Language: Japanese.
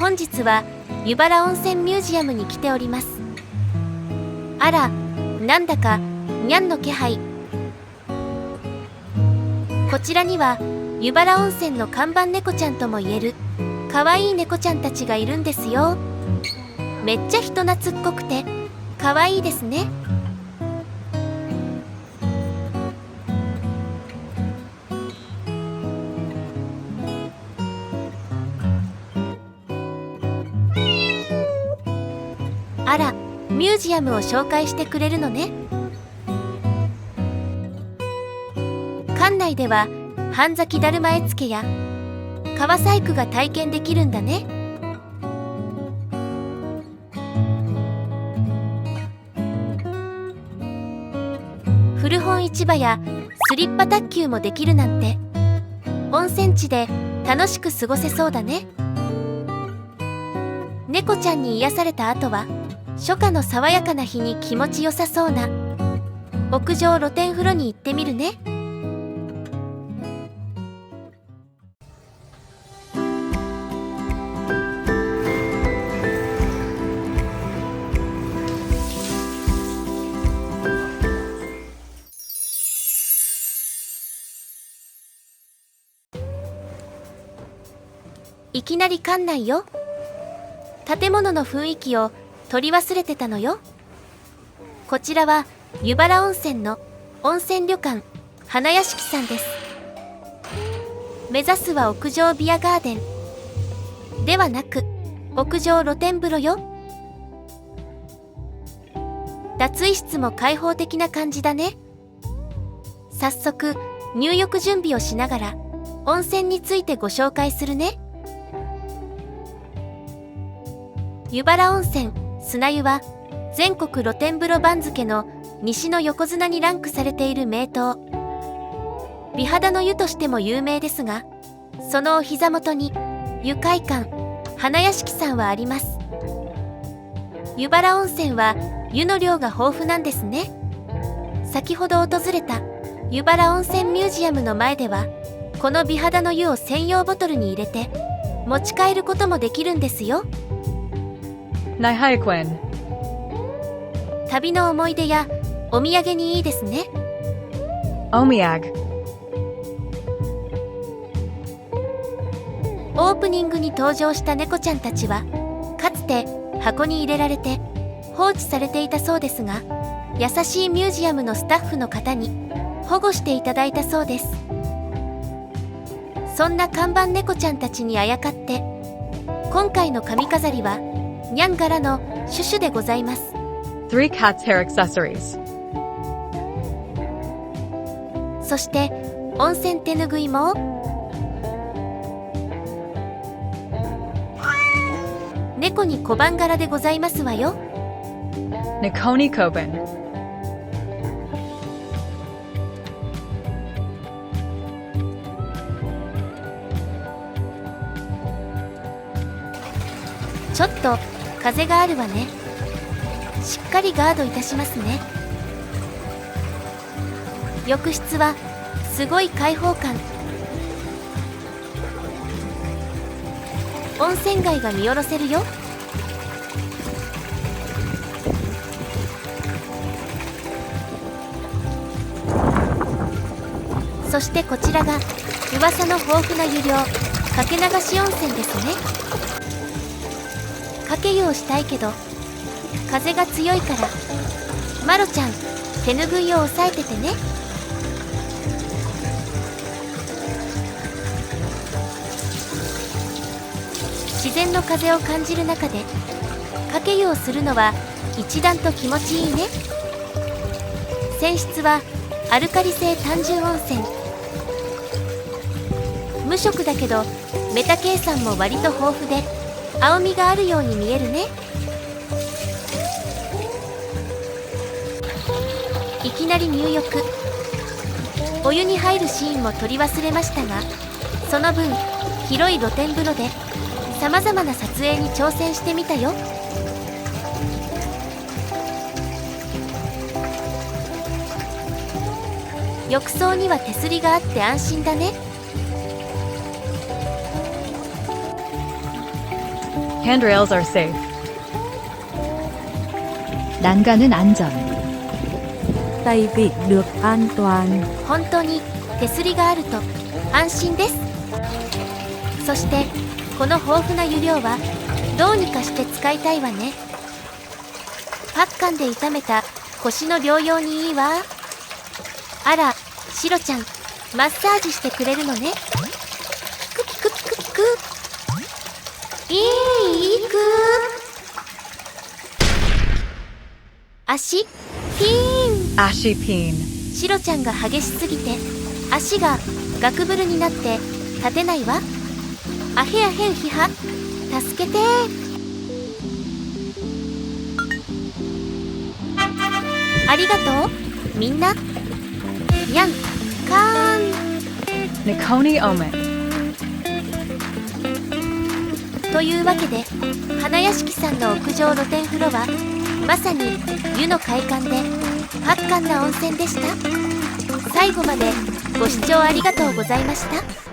本日は湯原温泉ミュージアムに来ております。あらなんだかにゃんの気配。こちらには湯原温泉の看板猫ちゃんともいえる可愛いい猫ちゃんたちがいるんですよ。めっちゃ人懐っこくて可愛いですね。ミュージアムを紹介してくれるのね。館内では半咲きだるま絵付けや革細工が体験できるんだね。古本市場やスリッパ卓球もできるなんて温泉地で楽しく過ごせそうだね。猫ちゃんに癒された後は初夏の爽やかな日に気持ちよさそうな。屋上露天風呂に行ってみるね。いきなり館内よ。建物の雰囲気を取り忘れてたのよ。こちらは湯原温泉の温泉旅館花屋敷さんです。目指すは屋上ビアガーデン。ではなく屋上露天風呂よ。脱衣室も開放的な感じだね。早速入浴準備をしながら温泉についてご紹介するね。湯原温泉砂湯は全国露天風呂番付の西の横綱にランクされている名湯。美肌の湯としても有名ですがそのお膝元に湯会館花屋敷さんはあります。湯原温泉は湯の量が豊富なんですね。先ほど訪れた湯原温泉ミュージアムの前ではこの美肌の湯を専用ボトルに入れて持ち帰ることもできるんですよ。旅の思い出やお土産にいいですね。Omiag. オープニングに登場した猫ちゃんたちはかつて箱に入れられて放置されていたそうですが優しいミュージアムのスタッフの方に保護していただいたそうです。そんな看板猫ちゃんたちにあやかって今回の髪飾りはニャン柄のシュシュでございます Three cats hair accessories. そして温泉手ぬぐいも猫に小判柄でございますわよ Nikoni Koben. ちょっと風があるわね。しっかりガードいたしますね。浴室はすごい開放感。温泉街が見下ろせるよ。そしてこちらが噂の豊富な湯量かけ流し温泉ですね。かけ湯をしたいけど風が強いからマロちゃん手ぬぐいを押さえててね。自然の風を感じる中でかけ湯をするのは一段と気持ちいいね。泉質はアルカリ性単純温泉。無色だけどメタ計算も割と豊富で青みがあるように見えるね。いきなり入浴。お湯に入るシーンも撮り忘れましたがその分広い露天風呂でさまざまな撮影に挑戦してみたよ。浴槽には手すりがあって安心だね。Handrails are safe. 난간은 안전. tay vịn được an toàn 本当に手すりがあると安心ですそしてこの豊富な湯量はどうにかして使いたいわねパッカンで痛めた腰の療養にいいわあらシロちゃんマッサージしてくれるのねピクピクピクピク いいいく足。ピーン。Ashy peen. シロちゃんが激しすぎて足がガクブルになって立てないわ。あへあへんひは助けて。ありがとう。みんな。にゃんかー Nikoni Omen. というわけで花屋敷さんの屋上露天風呂はまさに湯の快感で圧巻な温泉でした。最後までご視聴ありがとうございました。